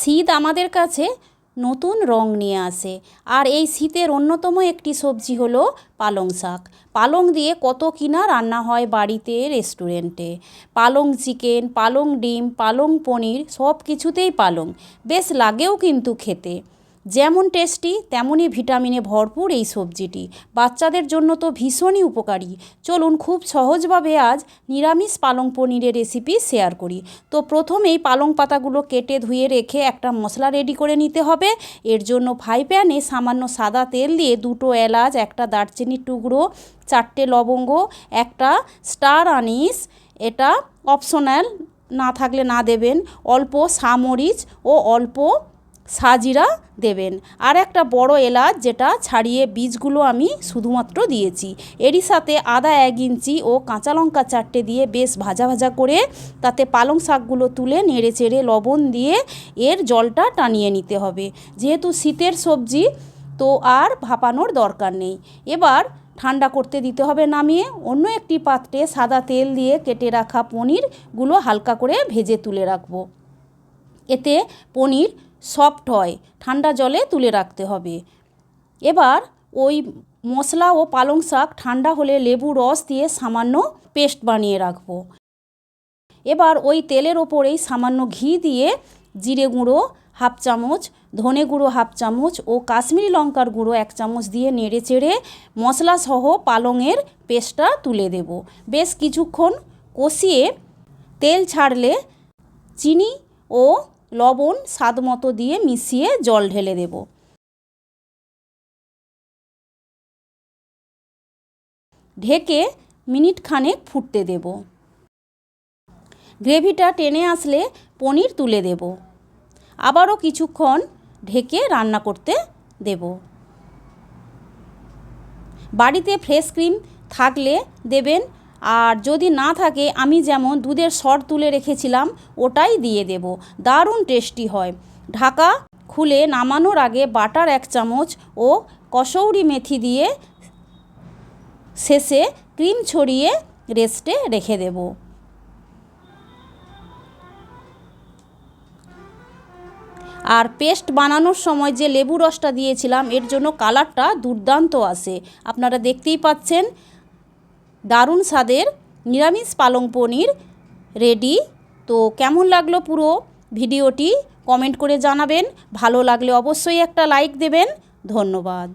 শীত আমাদের কাছে নতুন রং নিয়ে আসে। আর এই শীতের অন্যতম একটি সবজি হলো পালং শাক। পালং দিয়ে কত কিনা রান্না হয় বাড়িতে, রেস্টুরেন্টে। পালং চিকেন, পালং ডিম, পালং পনির সব কিছুতেই পালং। বেশ লাগেও কিন্তু খেতে। যেমন টেস্টি, তেমনই ভিটামিনে ভরপুর এই সবজিটি। বাচ্চাদের জন্য তো ভীষণই উপকারী। চলুন খুব সহজভাবে আজ নিরামিষ পালং পনিরের রেসিপি শেয়ার করি। তো প্রথমেই পালং পাতাগুলো কেটে ধুয়ে রেখে একটা মশলা রেডি করে নিতে হবে। এর জন্য ফ্রাই প্যানে সামান্য সাদা তেল দিয়ে দুটো এলাচ, একটা দারচিনির টুকরো, চারটে লবঙ্গ, একটা স্টার আনিস এটা অপশনাল না থাকলে না দেবেন, অল্প সামরিচ ও অল্প সাজিরা দেবেন। আর একটা বড় এলাচ যেটা ছাড়িয়ে বীজগুলো আমি শুধুমাত্র দিয়েছি। এরই সাথে আদা এক ইঞ্চি ও কাঁচা লঙ্কা চারটে দিয়ে বেশ ভাজা ভাজা করে তাতে পালং শাকগুলো তুলে নেড়ে চেড়ে লবণ দিয়ে এর জলটা টানিয়ে নিতে হবে। যেহেতু শীতের সবজি, তো আর ভাপানোর দরকার নেই। এবার ঠান্ডা করতে দিতে হবে নামিয়ে অন্য একটি পাত্রে সাদা তেল দিয়ে কেটে রাখা পনিরগুলো হালকা করে ভেজে তুলে রাখব। এতে পনির সফট হয়, ঠান্ডা জলে তুলে রাখতে হবে। এবার ওই মশলা ও পালং শাক ঠান্ডা হলে লেবু রস দিয়ে সামান্য পেস্ট বানিয়ে রাখব। এবার ওই তেলের ওপরেই সামান্য ঘি দিয়ে জিরে গুঁড়ো, হাফ চামচ, ধনে গুঁড়ো হাফ চামচ ও কাশ্মীরি লঙ্কার গুঁড়ো এক চামচ দিয়ে নেড়ে চেড়ে মশলাসহ পালংয়ের পেস্টটা তুলে দেব। বেশ কিছুক্ষণ কষিয়ে তেল ছাড়লে চিনি ও লবণ স্বাদ মতো দিয়ে মিশিয়ে জল ঢেলে দেব। ঢেকে মিনিট খানেক ফুটতে দেব। গ্রেভিটা টেনে আসলে পনির তুলে দেব। আবারও কিছুক্ষণ ঢেকে রান্না করতে দেব। বাড়িতে ফ্রেশ ক্রিম থাকলে দেবেন আর যদি না থাকে, আমি যেমন দুধের সর তুলে রেখেছিলাম, ওটাই দিয়ে দেব। দারুণ টেস্টি হয়। ঢাকা খুলে নামানোর আগে বাটার এক চামচ ও কসৌরি মেথি দিয়ে শেষে ক্রিম ছড়িয়ে রেস্টে রেখে দেব। আর পেস্ট বানানোর সময় যে লেবু রসটা দিয়েছিলাম, এর জন্য কালারটা দুর্দান্ত আসে আপনারা দেখতেই পাচ্ছেন দারুণ স্বাদের নিরামিষ পালং পনির রেডি তো কেমন লাগল পুরো ভিডিওটি? কমেন্ট করে জানাবেন। ভালো লাগলে অবশ্যই একটা লাইক দেবেন। ধন্যবাদ।